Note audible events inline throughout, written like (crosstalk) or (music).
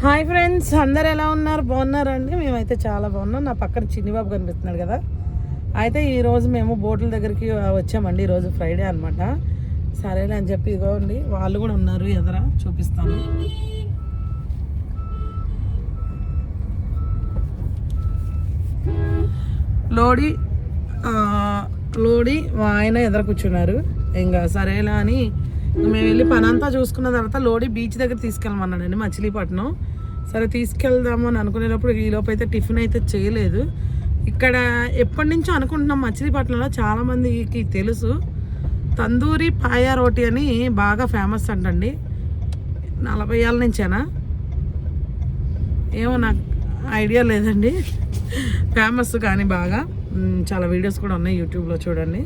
Hi friends అందరు ఎలా ఉన్నారు? బాగున్నారండి? మేమైతే చాలా బాగున్నాం. నా పక్కన చిన్నిబాబు కనిపిస్తున్నాడు కదా. అయితే ఈరోజు మేము బోట్ల దగ్గరికి వచ్చామండి. ఈరోజు ఫ్రైడే అనమాట సరేలే అని చెప్పి ఇదిగోండి వాళ్ళు కూడా ఉన్నారు ఎదరా. చూపిస్తాను. లోడి లోడి మా ఆయన ఎదురు కూర్చున్నారు. ఇంకా సరేలా అని మేము వెళ్ళి పని అంతా చూసుకున్న తర్వాత లోడి బీచ్ దగ్గర తీసుకెళ్ళమన్నాడండి మచిలీపట్నం. సరే తీసుకెళ్దాము అని అనుకునేటప్పుడు ఈలోపు అయితే టిఫిన్ అయితే చేయలేదు. ఇక్కడ ఎప్పటి నుంచో అనుకుంటున్నాం మచిలీపట్నంలో చాలామందికి తెలుసు. తందూరి పాయా రోటీ అని బాగా ఫేమస్ అంటండి. నలభై ఏళ్ళ నుంచేనా? ఏమో నాకు ఐడియా లేదండి. ఫేమస్ కానీ బాగా. చాలా వీడియోస్ కూడా ఉన్నాయి యూట్యూబ్లో చూడండి.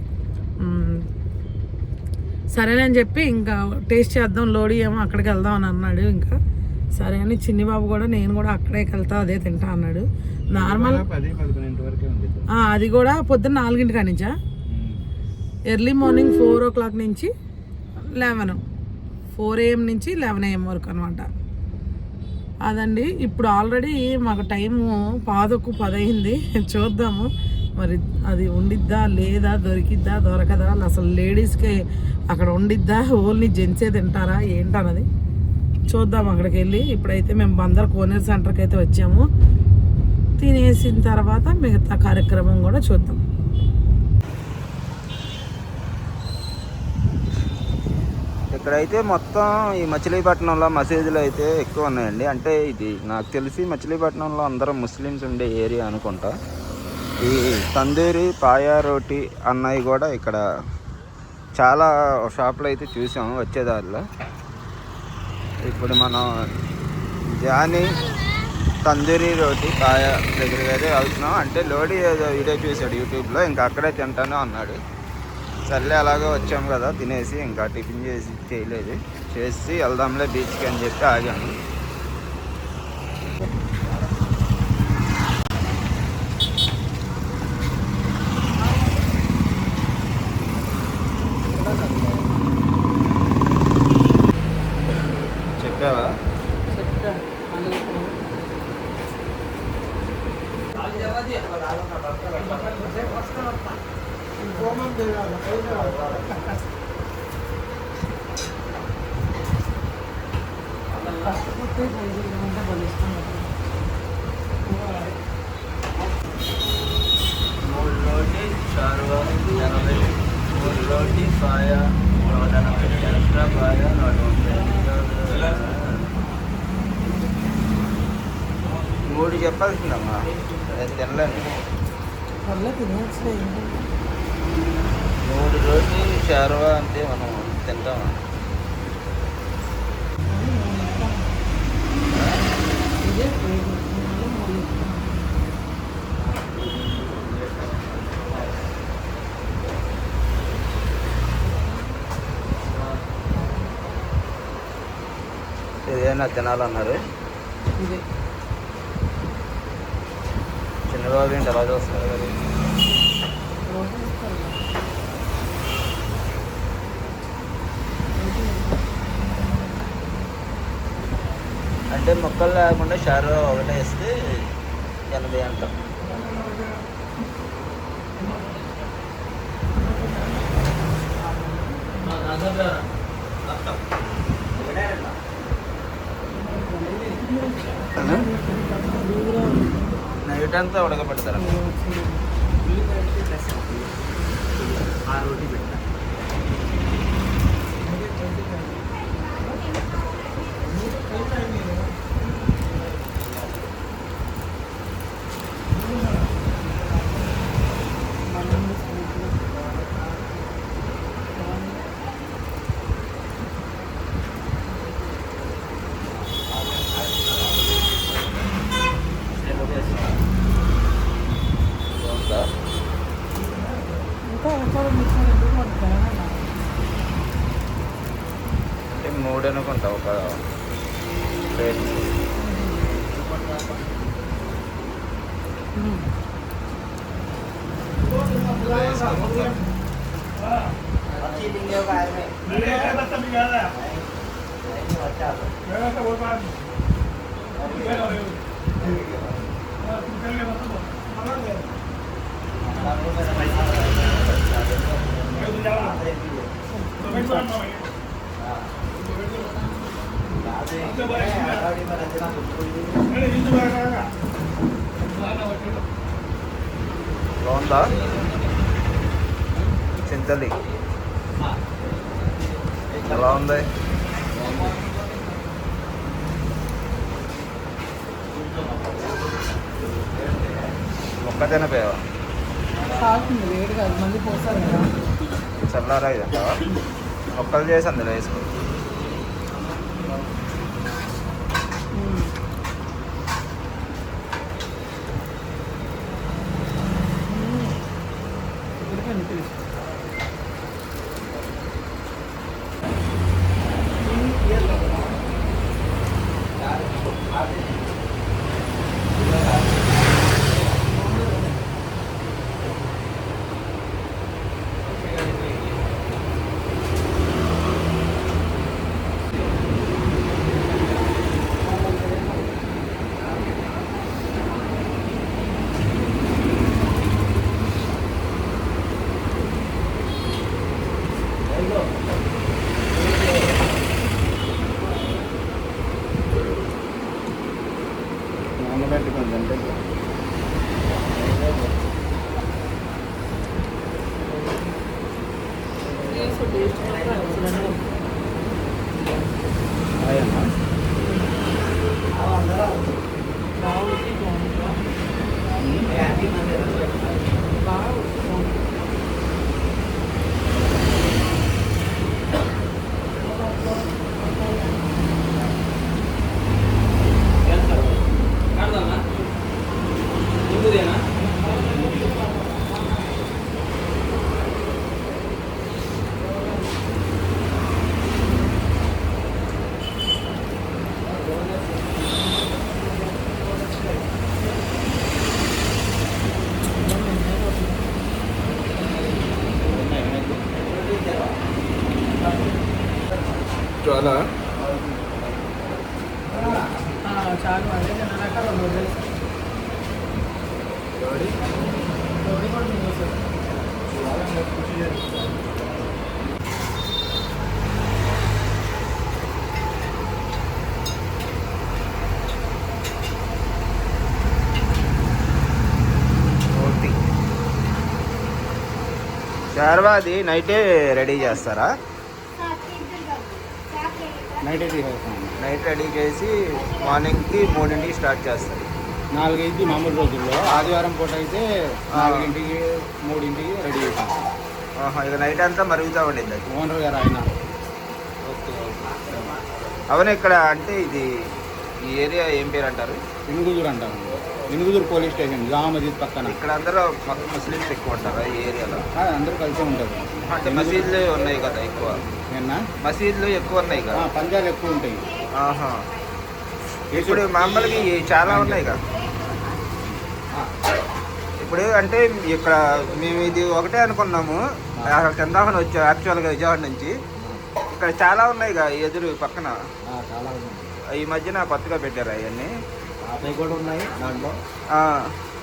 అని చెప్పి ఇంకా టేస్ట్ చేద్దాం లోడి ఏమో అక్కడికి వెళ్దాం అని అన్నాడు ఇంకా. సరే అని చిన్ని బాబు కూడా నేను కూడా అక్కడే వెళ్తా అదే తింటా అన్నాడు. నార్మల్ అది కూడా పొద్దున్న నాలుగింటి కాడి నుంచా? Early morning four o'clock నుంచి లెవెన్. ఫోర్ ఏఎం నుంచి లెవెన్ ఏఎం వరకు అనమాట అదండి ఇప్పుడు ఆల్రెడీ మాకు టైము పాదకు పదయింది (laughs) చూద్దాము. మరి అది ఉండిద్దా? లేదా? దొరికిద్దా? దొరకదా? అసలు లేడీస్కి అక్కడ ఉండిద్దా? ఓన్లీ జెంట్సే తింటారా? ఏంటన్నది? చూద్దాం అక్కడికి వెళ్ళి ఇప్పుడైతే మేము బందర్ కోనేరు సెంటర్కి అయితే వచ్చాము. తినేసిన తర్వాత మిగతా కార్యక్రమం కూడా చూద్దాం. ఇక్కడైతే మొత్తం ఈ మచిలీపట్నంలో మసీదులు అయితే ఎక్కువ ఉన్నాయండి. అంటే ఇది నాకు తెలిసి మచిలీపట్నంలో అందరూ ముస్లిమ్స్ ఉండే ఏరియా అనుకుంటా. ఈ తందూరి పాయా రోటీ అన్నవి కూడా ఇక్కడ చాలా షాపులు అయితే చూసాము వచ్చేదారిలో. ఇప్పుడు మనం జానీ తందూరి రోటీ పాయా దగ్గరికి అయితే వెళ్తున్నాం. అంటే లోడి ఏదో వీడియో చూశాడు యూట్యూబ్లో ఇంకా అక్కడే తింటాను అన్నాడు. సర్లే అలాగే వచ్చాము కదా తినేసి ఇంకా టిఫిన్ చేసి చేయలేదు. చేసి వెళ్దాంలే బీచ్కి అని చెప్పి ఆగాను చెప్పావా మూడు రోటీ షార్వా ఎనభై మూడు నూట ముప్పై మూడు చెప్పాల్సిందమ్మా. తినేసి మూడు రోటీ షార్వా అంటే మనం తింటామా? ఇదే ప్రేమ. మూడు మూడు ఇస్తాం. ఏదైనా తినాలన్నారు. ఇదే. చిన్నబాబు ఏంటి అలా చూస్తున్నారు కదా. అంటే మొక్కలు లేకుండా షార్వా ఒకటే వేస్తే ఎనభై అంటాం. నైట్ అంతా ఉడకబెడతారు? బాగుందా అంటే మూడు అనుకుంటా ఒక ప్లేట్ ఉమ్. బాగుందా? చింతలి. ఎలా ఉంది? మొక్క తినపోయావా కాకుండా వేడి కాదు మళ్ళీ పోస్తారు కదా. చల్లారా ఇదంటావా ఒక్కరు చేసి అందులో వేసుకో. ఉడకండి శార్వా అది నైటే రెడీ చేస్తారా? నైట్ అయితే చేస్తాం నైట్ రెడీ చేసి మార్నింగ్కి మూడింటికి స్టార్ట్ చేస్తారు. నాలుగైదు మామూలు రోజుల్లో ఆదివారం పూట అయితే నాలుగింటికి మూడింటికి రెడీ చేస్తాం. ఇక నైట్ అంతా మరుగుతూ ఉండింది అది. ఓనర్ గారు ఆయన. అవును ఇక్కడ అంటే ఇది ఈ ఏరియా ఏం పేరు అంటారు? ఇనుగుదూరు అంటాం ఇనుగుదూరు పోలీస్ స్టేషన్ జామా మసీద్ పక్కన. ఇక్కడ అందరూ మొత్తం ముస్లిమ్స్ ఎక్కువ ఉంటారా ఈ ఏరియాలో? అందరూ కలిసి ఉంటారు. అంటే మసీదులు ఉన్నాయి కదా ఎక్కువ. నిన్న మసీదులు ఎక్కువ ఉన్నాయి కదా? పంజాలు ఎక్కువ ఉంటాయి. ఆహా. ఇప్పుడు మామూలుగా చాలా ఉన్నాయి కదా? ఇప్పుడు అంటే ఇక్కడ మేము ఇది ఒకటే అనుకున్నాము. చందాహన్ వచ్చాం యాక్చువల్గా విజయవాడ నుంచి. ఇక్కడ చాలా ఉన్నాయి కదా ఎదురు పక్కన. ఆ, చాలా ఉన్నాయి. ఈ మధ్యన కొత్తగా పెట్టారు అవన్నీ. అవి కూడా ఉన్నాయి దాంట్లో.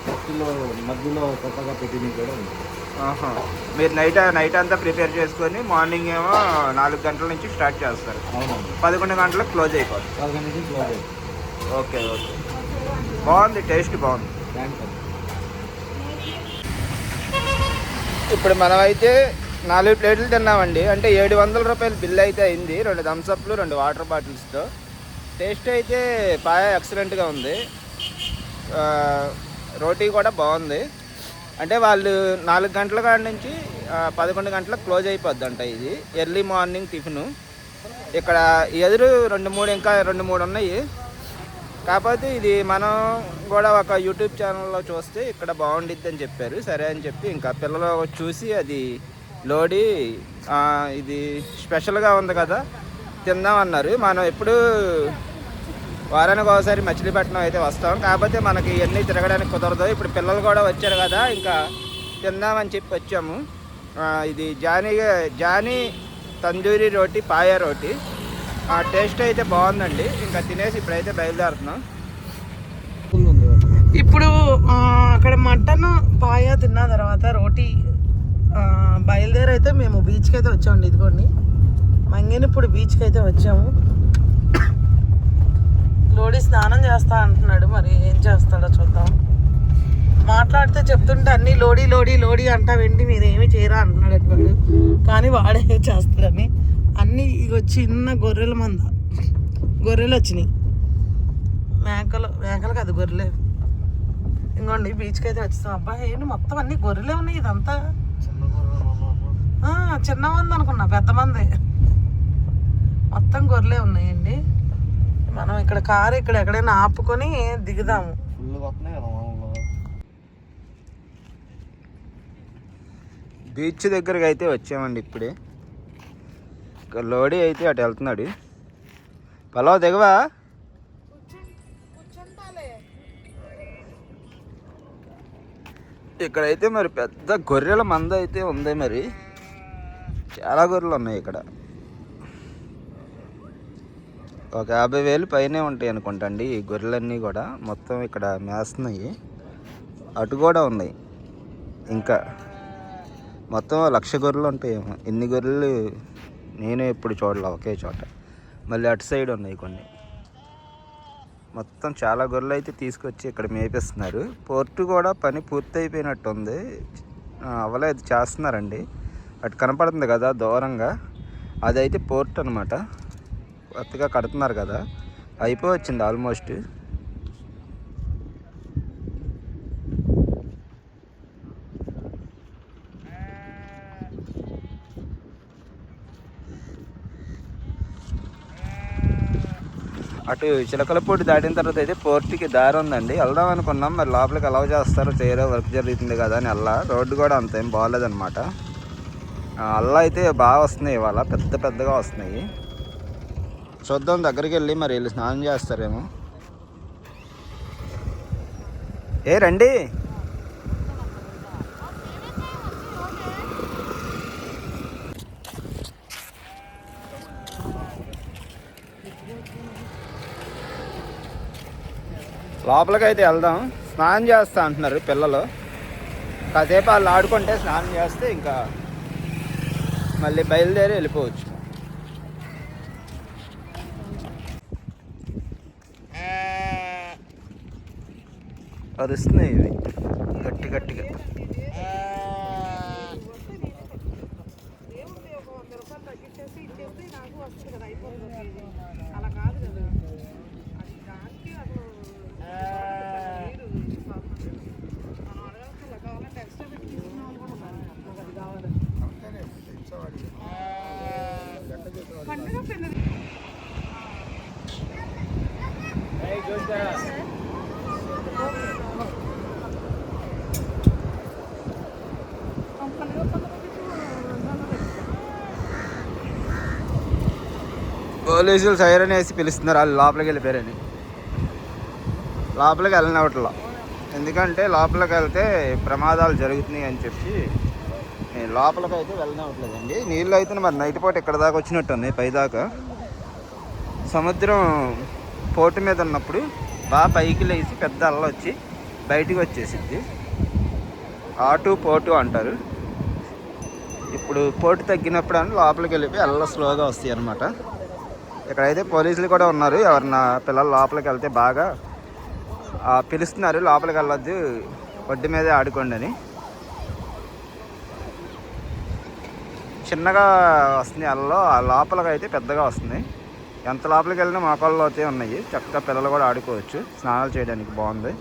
మధ్యలో మధ్యలో కొత్తగా పెట్టినవి కూడా. మీరు నైట్ నైట్ అంతా ప్రిపేర్ చేసుకొని మార్నింగ్ ఏమో నాలుగు గంటల నుంచి స్టార్ట్ చేస్తారు. అవునండి పదకొండు గంటలకు క్లోజ్ అయిపోతుంది. పదకొండు నుంచి క్లోజ్ అయ్యింది ఓకే ఓకే. బాగుంది టేస్ట్ బాగుంది. థ్యాంక్స్ అండి. ఇప్పుడు మనమైతే నాలుగు ప్లేట్లు తిన్నామండి. అంటే ఏడు వందల రూపాయల బిల్ అయితే అయింది. రెండు థమ్స్అప్లు రెండు వాటర్ బాటిల్స్తో టేస్ట్ అయితే బాగా ఎక్సలెంట్గా ఉంది. రోటీ కూడా బాగుంది. అంటే వాళ్ళు నాలుగు గంటల కాడ నుంచి పదకొండు గంటలకు క్లోజ్ అయిపోద్దంట ఇది. Early morning tiffin. ఇక్కడ ఎదురు రెండు మూడు ఇంకా రెండు మూడు ఉన్నాయి. కాకపోతే ఇది మనం కూడా ఒక యూట్యూబ్ ఛానల్లో చూస్తే ఇక్కడ బాగుండిద్ది అని చెప్పారు. సరే అని చెప్పి ఇంకా పిల్లలు చూసి అది లోడి ఇది స్పెషల్గా ఉంది కదా తిందాం అన్నారు. మనం ఎప్పుడు వారానికి ఒకసారి మచిలీపట్నం అయితే వస్తాం. కాకపోతే మనకి ఇవన్నీ తిరగడానికి కుదరదు. ఇప్పుడు పిల్లలు కూడా వచ్చారు కదా ఇంకా తిందామని చెప్పి వచ్చాము. ఇది జానీ జానీ తందూరి రోటీ పాయా రోటీ. ఆ టేస్ట్ అయితే బాగుందండి. ఇంకా తినేసి ఇప్పుడైతే బయలుదేరుతున్నాం. ఇప్పుడు అక్కడ మటన్ పాయ తిన్న తర్వాత రోటీ బయలుదేరైతే మేము బీచ్కి అయితే వచ్చామండి ఇదిగోండి. మంగినప్పుడు బీచ్కి అయితే వచ్చాము. లోడీ స్నానం చేస్తా అంటున్నాడు. మరి ఏం చేస్తాడో చూద్దాం. మాట్లాడితే చెప్తుంటే అన్ని లోడీ లోడీ లోడీ అంటా వెండి మీరు ఏమి చేయరా అంటున్నాడు ఎటువంటి కానీ వాడే చేస్తాడని. అన్ని ఇగో చిన్న గొర్రెల మంద. గొర్రెలు వచ్చినాయి. మేకలు మేకలు కాదు గొర్రెలే. ఇంకోండి బీచ్కి అయితే వచ్చేస్తాం అబ్బా ఏంటి మొత్తం అన్ని గొర్రెలే ఉన్నాయి ఇదంతా? చిన్న మంది అనుకున్నా పెద్ద మంది. మొత్తం గొర్రెలే ఉన్నాయండి. మనం ఇక్కడ కారు ఇక్కడ ఎక్కడైనా ఆపుకొని దిగుదాము. బీచ్ దగ్గరికి అయితే వచ్చామండి ఇప్పుడే. ఇక్కడ లోడీ అయితే అటు వెళ్తున్నాడు. పలావ్ దిగవా? ఇక్కడైతే మరి పెద్ద గొర్రెల మంద అయితే ఉంది మరి. చాలా గొర్రెలు ఉన్నాయి ఇక్కడ. ఒక యాభై వేలు పైనే ఉంటాయి అనుకుంటండి ఈ గొర్రెలన్నీ కూడా. మొత్తం ఇక్కడ మేస్తున్నాయి. అటు కూడా ఉన్నాయి. ఇంకా మొత్తం లక్ష గొర్రెలు ఉంటాయేమో. ఎన్ని గొర్రెలు నేను ఎప్పుడు చూడలే ఒకే చోట. మళ్ళీ అటు సైడ్ ఉన్నాయి కొన్ని. మొత్తం చాలా గొర్రెలు అయితే తీసుకొచ్చి ఇక్కడ మేపిస్తున్నారు. పోర్టు కూడా పని పూర్తి అయిపోయినట్టు ఉంది అవ్వలేదు చేస్తున్నారండి. అటు కనపడుతుంది కదా దూరంగా. అదైతే పోర్ట్ అనమాట కొత్తగా కడుతున్నారు కదా అయిపోయి వచ్చింది ఆల్మోస్ట్ అటు చిలకలపూడి దాటిన తర్వాత అయితే పోర్టుకి దారి ఉందండి. వెళ్దాం అనుకున్నాం మరి లోపలికి అలవ చేస్తారో చేయరో వర్క్ జరుగుతుంది కదా అని అల్లా. రోడ్డు కూడా అంతేం బాగాలేదన్నమాట. అల్లా అయితే బాగా వస్తున్నాయి ఇవాళ పెద్ద పెద్దగా వస్తున్నాయి. చూద్దాం దగ్గరికి వెళ్ళి మరి వెళ్ళి స్నానం చేస్తారేమో. ఏ రండి. లోపలికి అయితే వెళ్దాం. స్నానం చేస్తా అంటున్నారు పిల్లలు. కాసేపు వాళ్ళు ఆడుకుంటే స్నానం చేస్తే ఇంకా మళ్ళీ బయలుదేరి వెళ్ళిపోవచ్చు. అరుస్తున్నాయి ఇవి గట్టి గట్టిగా పోలీసులు సైరన్ వేసి పిలుస్తున్నారు. వాళ్ళు లోపలికి వెళ్ళిపోయారని. లోపలికి వెళ్ళనివ్వట్లా ఎందుకంటే లోపలికి వెళ్తే ప్రమాదాలు జరుగుతున్నాయి అని చెప్పి నేను లోపలికి అయితే వెళ్ళనివ్వట్లేదండి నీళ్ళు అయితే మరి నైట్ పూట ఇక్కడ దాకా వచ్చినట్టు ఉన్నాయి పైదాకా. సముద్రం పోటు మీద ఉన్నప్పుడు బాగా పైకి లేచి పెద్ద అల్ల వచ్చి బయటికి వచ్చేసింది ఆటు పోటు అంటారు. ఇప్పుడు పోటు తగ్గినప్పుడు అని లోపలికి వెళ్ళిపోయి అల్ల స్లోగా వస్తాయి అన్నమాట. ఇక్కడైతే పోలీసులు కూడా ఉన్నారు. ఎవరన్నా పిల్లలు లోపలికి వెళ్తే బాగా పిలుస్తున్నారు. లోపలికి వెళ్ళొద్దు. ఒడ్డు మీదే ఆడుకోండి అని. చిన్నగా వస్తుంది అల్లలో ఆ లోపలికి అయితే పెద్దగా వస్తుంది. ఎంత లోపలికి వెళ్ళినా మోకాళ్ళు అయితే ఉన్నాయి. చక్కగా పిల్లలు కూడా ఆడుకోవచ్చు. స్నానాలు చేయడానికి బాగుంది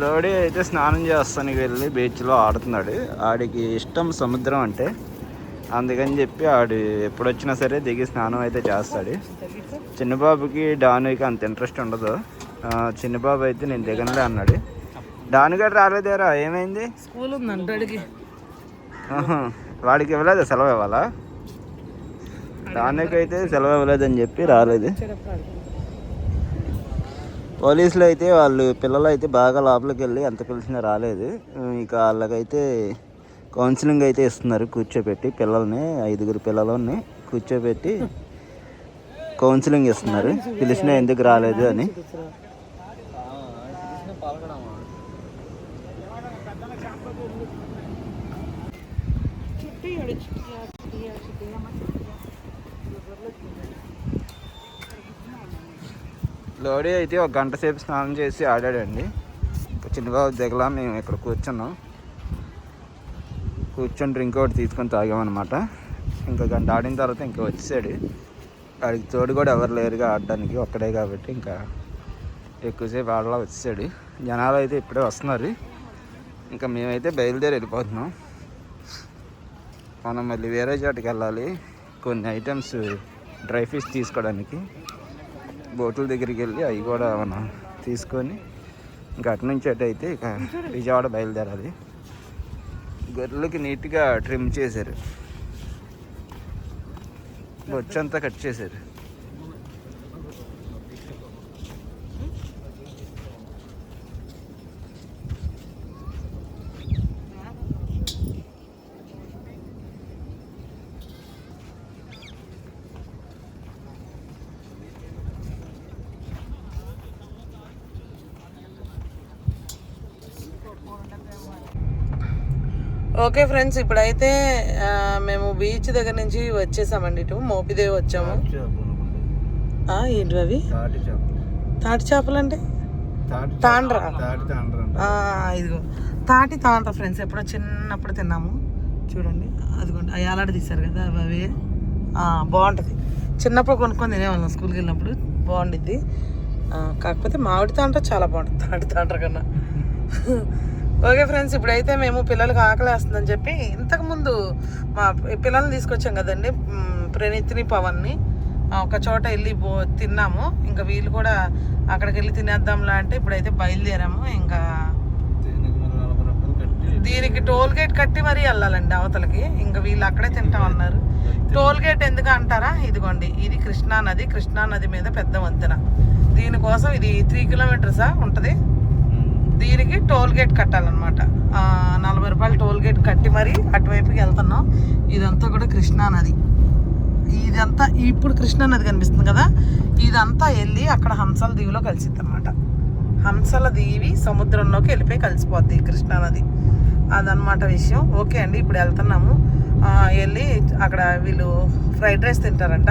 లోడీ అయితే స్నానం చేస్తానికి వెళ్ళి బీచ్లో ఆడుతున్నాడు. ఆడికి ఇష్టం సముద్రం అంటే అందుకని చెప్పి ఆడు ఎప్పుడొచ్చినా సరే దిగి స్నానం అయితే చేస్తాడు. చిన్నబాబుకి డానుకి అంత ఇంట్రెస్ట్ ఉండదు. చిన్నబాబు అయితే నేను దిగనులే అన్నాడు. దానిగడ రాలేదేరా? ఏమైంది? స్కూల్. వాడికి ఇవ్వలేదు సెలవు ఇవ్వాలా? దానికైతే సెలవు ఇవ్వలేదని చెప్పి రాలేదు. పోలీసులు అయితే వాళ్ళు పిల్లలు అయితే బాగా లోపలికి వెళ్ళి ఎంత పిలిచినా రాలేదు ఇక వాళ్ళకైతే కౌన్సిలింగ్ అయితే ఇస్తున్నారు కూర్చోబెట్టి పిల్లల్ని ఐదుగురు పిల్లలని కూర్చోబెట్టి కౌన్సిలింగ్ ఇస్తున్నారు పిలిచినా ఎందుకు రాలేదు అని లోడీ అయితే ఒక గంట సేపు స్నానం చేసి ఆడాడండి. ఇంకా చిన్నబాబు దిగలా మేము ఇక్కడ కూర్చున్నాం. కూర్చొని డ్రింక్ ఒకటి తీసుకొని తాగామన్నమాట. ఇంకా గంట ఆడిన తర్వాత ఇంకా వచ్చేసాడు. వాడికి తోడు కూడా ఎవరు లేరుగా ఆడడానికి ఒక్కడే కాబట్టి ఇంకా ఎక్కువసేపు ఆడలా వచ్చేసాడు. జనాలు అయితే ఇప్పుడే వస్తున్నారు. ఇంకా మేమైతే బయలుదేరి వెళ్ళిపోతున్నాం. మనం మళ్ళీ వేరే చోటుకి వెళ్ళాలి. కొన్ని ఐటమ్స్ డ్రై ఫిష్ తీసుకోవడానికి. బోట్ల దగ్గరికి వెళ్ళి అవి కూడా మనం తీసుకొని ఇంకా అటు నుంచి అటు అయితే ఇక విజయవాడ బయలుదేరాలి. గొర్రెలకి నీట్గా ట్రిమ్ చేశారు. బొచ్చంతా కట్ చేశారు. ఓకే ఫ్రెండ్స్ ఇప్పుడైతే మేము బీచ్ దగ్గర నుంచి వచ్చేసామండి ఇటు. మోపిదేవి వచ్చాము. ఆ, ఏంటివి అవి? తాటి చేపలు. అంటే? తాటి తాండ్రా. తాటి తాండ్రా ఆ, ఇదిగో. తాటి తాండ్రా ఫ్రెండ్స్ ఎప్పుడో చిన్నప్పుడు తిన్నాము. చూడండి అదిగోండి అవి అలాంటి తీశారు కదా అవి బాగుంటుంది. చిన్నప్పుడు కొనుక్కొని తినేవాళ్ళం స్కూల్కి వెళ్ళినప్పుడు బాగుండిద్ది. కాకపోతే మామిడి తాండ్ర చాలా బాగుంటుంది తాటి తాండ్ర కన్నా. ఓకే ఫ్రెండ్స్ ఇప్పుడైతే మేము పిల్లలకి ఆకలి వేస్తుందని చెప్పి ఇంతకుముందు మా పిల్లల్ని తీసుకొచ్చాం కదండి ప్రణీత్ని పవన్ని. ఒక చోట వెళ్ళి బో తిన్నాము. ఇంకా వీళ్ళు కూడా అక్కడికి వెళ్ళి తినేద్దాంలా అంటే ఇప్పుడైతే బయలుదేరాము. ఇంకా దీనికి టోల్ గేట్ కట్టి మరీ వెళ్ళాలండి అవతలకి. ఇంకా వీళ్ళు అక్కడే తింటాం అన్నారు. టోల్ గేట్ ఎందుకు అంటారా? ఇదిగోండి ఇది కృష్ణా నది కృష్ణా నది మీద పెద్ద వంతెన. దీనికోసం ఇది త్రీ కిలోమీటర్సా ఉంటుంది? దీనికి టోల్ గేట్ కట్టాలన్నమాట. నలభై రూపాయలు టోల్ గేట్ కట్టి మరీ అటువైపుకి వెళ్తున్నాం. ఇదంతా కూడా కృష్ణా నది. ఇదంతా ఇప్పుడు కృష్ణా నది కనిపిస్తుంది కదా? ఇదంతా వెళ్ళి అక్కడ హంసల దీవిలో కలిసిద్ది అనమాట హంసల దీవి సముద్రంలోకి వెళ్ళిపోయి కలిసిపోద్ది కృష్ణా నది. అదనమాట విషయం. ఓకే అండి ఇప్పుడు వెళ్తున్నాము. వెళ్ళి అక్కడ వీళ్ళు ఫ్రైడ్ రైస్ తింటారంట.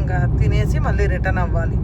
ఇంకా తినేసి మళ్ళీ రిటర్న్ అవ్వాలి.